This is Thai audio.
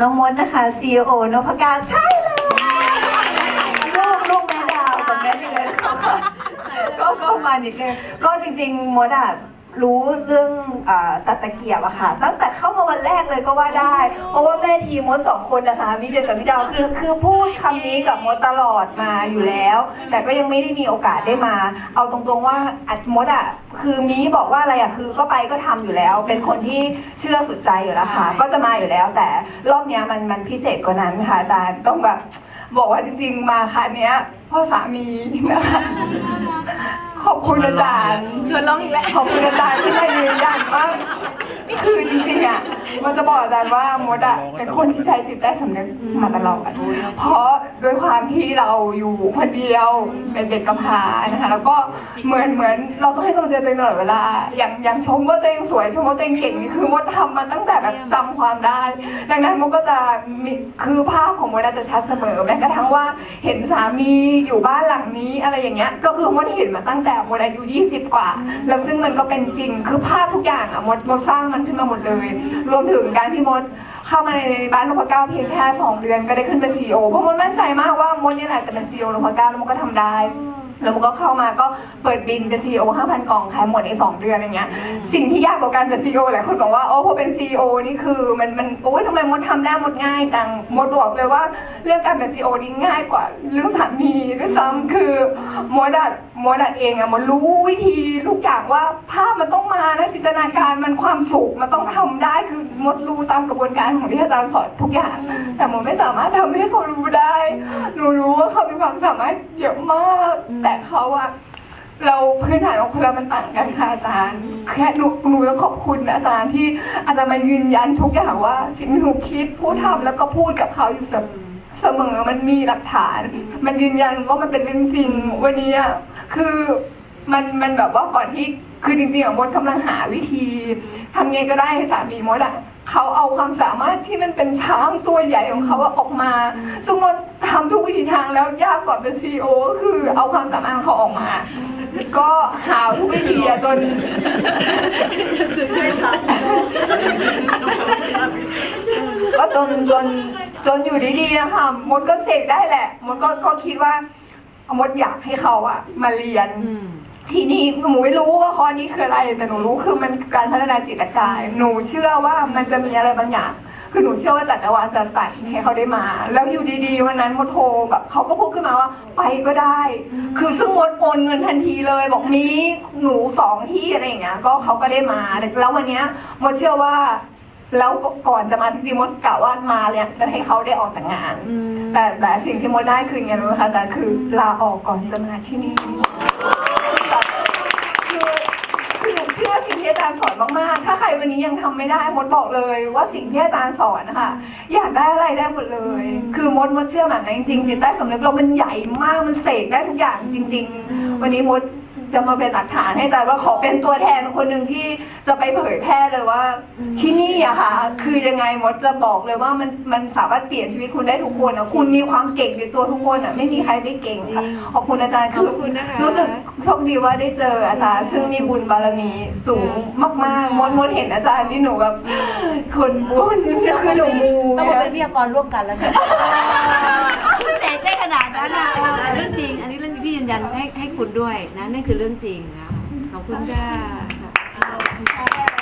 น้องมดนะคะ CEO นพกาใช่เลยลูกลูกแม่ดาวกับแม่เดือนก็ก็มานิดนึงก็จริงๆมดอะ รู้เรื่องเอ่อตัดตะเกียบอะค่ะ ตั้งแต่เข้ามาวันแรกเลยก็ว่าได้ เพราะว่าแม่ทีมมดสองคนนะคะมิเดือนกับพี่ดาวคือคือพูดคำนี้กับมดตลอดมาอยู่แล้ว แต่ก็ยังไม่ได้มีโอกาสได้มา เอาตรงๆว่าอัดมดอะคือมีบอกว่าอะไรอะคือก็ไปก็ทำอยู่แล้ว เป็นคนที่เชื่อสุดใจอยู่แล้วค่ะ ก็จะมาอยู่แล้ว แต่รอบเนี้ยมันมันพิเศษกว่านั้นค่ะอาจารย์ต้องแบบบอกว่าจริง ๆ มาค่ะเนี้ยพ่อสามีนะคะ ขอบคุณอาจารย์ชวนร้องอีกแล้วขอบคุณอาจารย์ที่มายืนยันว่า คือจริงๆอะ มันจะบอกอาจารย์ว่ามดอะเป็นคนที่ใช้จิตใต้สำนึกมาตลอดเพราะด้วยความที่เราอยู่คนเดียวเป็นเด็กกำพร้านะคะแล้วก็เหมือนเหมือนเราต้องให้กำลังใจตัวเองตลอดเวลา อย่างอย่างชมว่าตัวเองสวยชมว่าตัวเองเก่งนี่คือมดทำมาตั้งแต่แบบจำความได้ ดังนั้นมดก็จะมีคือภาพของมดอาจะชัดเสมอแม้กระทั่งว่าเห็นสามีอยู่บ้านหลังนี้อะไรอย่างเงี้ย ก็คือมดเห็นมาตั้งแต่มดอายุ 20 กว่า แล้วซึ่งมันก็เป็นจริงคือภาพทุกอย่างอะมดมดสร้างมันขึ้นมาหมดเลย รวมถึงการที่มดเข้ามาในบ้านนพเก้าเพียงแค่สองเดือนก็ได้ขึ้นเป็นซีอเพราะมดมั่นใจมากว่ามดเนี่ยแหละจะเป็นซีอนพเก้าแล้วมดก็ทำได้ แล้วมันก็เข้ามาก็เปิดบินเป็นซีโอ5,000กล่องขายหมดใน 2 เดือนอะไรเงี้ย สิ่งที่ยากกว่าการเป็นซีโอหลายคนบอกว่าโอ้พอเป็นซีโอนี่คือมันมันโอ้ยทำไมมดทำได้มดง่ายจังมดบอกเลยว่าเรื่องการเป็นซีโอนี่ง่ายกว่าเรื่องสามีด้วยซ้ำคือมดอะมดอะเองอะมดรู้วิธีทุกอย่างว่าภาพมันต้องมานะจินตนาการมันความสุขมันต้องทำได้คือ มดรู้ตามกระบวนการของที่อาจารย์สอนทุกอย่าง แต่มดไม่สามารถทำให้เขารู้ได้ หนูรู้ว่าเขามีความสามารถเยอะมาก แต่เขาอะเราพื้นฐานของคนเรามันต่างกันค่ะอาจารย์แค่หนูหนูต้องขอบคุณอาจารย์ที่อาจารย์มายืนยันทุกอย่างว่า สิ่งที่หนูคิดพูดทำแล้วก็พูดกับเขาอยู่เสมอเสมอมันมีหลักฐาน มันยืนยันว่ามันเป็นเรื่องจริง วันนี้อะคือมันมันแบบว่าก่อนที่ คือจริงๆอะมดกำลังหาวิธีทำไงก็ได้ให้สามีมดอะเขาเอาความสามารถที่มันเป็นช้างตัวใหญ่ของเขาอะออกมาซึ่งมดทำทุกวิธีทางแล้วยากกว่าเป็นซีอก็คือเอาความสามารถของเขาออกมา ก็หาทุกวิธีอะจน ก็จนจนจนอยู่ดีๆอะคะมดก็เสกได้แหละ มดก็ก็คิดว่ามดอยากให้เขาอะมาเรียน ทีนี้หนูไม่รู้ว่าคอร์สนี้คืออะไร แต่หนูรู้คือมันการพัฒนาจิตกาย หนูเชื่อว่ามันจะมีอะไรบางอย่างคือหนูเชื่อว่าจักรวาลจะใส่ให้เขาได้มา แล้วอยู่ดีๆวันนั้นมดโทรแบบเขาก็พูดขึ้นมาว่าไปก็ได้ คือซึ่งมดโอนเงินทันทีเลย บอกมีหนูสองที่อะไรอย่างเงี้ยก็เขาก็ได้มาแล้ววันเนี้ยมดเชื่อว่าแล้วก่อนจะมาจริงๆมดกะว่ามาเนี่ยจะให้เขาได้ออกจากงาน แต่แต่สิ่งที่มดได้คือไงรู้ไหมคะอาจารย์คือลาออกก่อนจะมาที่นี่ คือคือหนูเชื่อสิ่งที่อาจารย์สอนมากๆ ถ้าใครวันนี้ยังทำไม่ได้มดบอกเลย ว่าสิ่งที่อาจารย์สอนนะคะอยากได้อะไรได้หมดเลย คือมดมดเชื่อแบบนั้นจริงๆจิตใต้สำนึกเรามันใหญ่มากมันเสกได้ทุกอย่างจริง ๆ วันนี้มดจะมาเป็นหลักฐานให้อาจารย์ว่าขอเป็นตัวแทนคนหนึ่งที่ จะไปเผยแพร่เลยว่า ที่นี่อะค่ะ คือยังไงมดจะบอกเลยว่ามันมันสามารถเปลี่ยนชีวิตคุณได้ทุกคนอะคุณมีความเก่งในตัวทุกคนอะไม่มีใครไม่เก่งค่ะจริงขอบคุณอาจารย์คือขอบคุณนะคะ รู้สึกโชคดีว่าได้เจออาจารย์ ซึ่งมีบุญบารมีสูงมากๆมดมดเห็นอาจารย์ที่หนูแบบคนบุญคือหนูมูต้องมาเป็นวิทยากรร่วมกันแล้วเนี่ยแตกได้ขนาดนั้นนะแต่เรื่องจริง อันนี้เรื่องที่ยืนยันให้ให้คุณด้วยนะนั่นคือเรื่องจริงนะขอบคุณค่ะ Minta.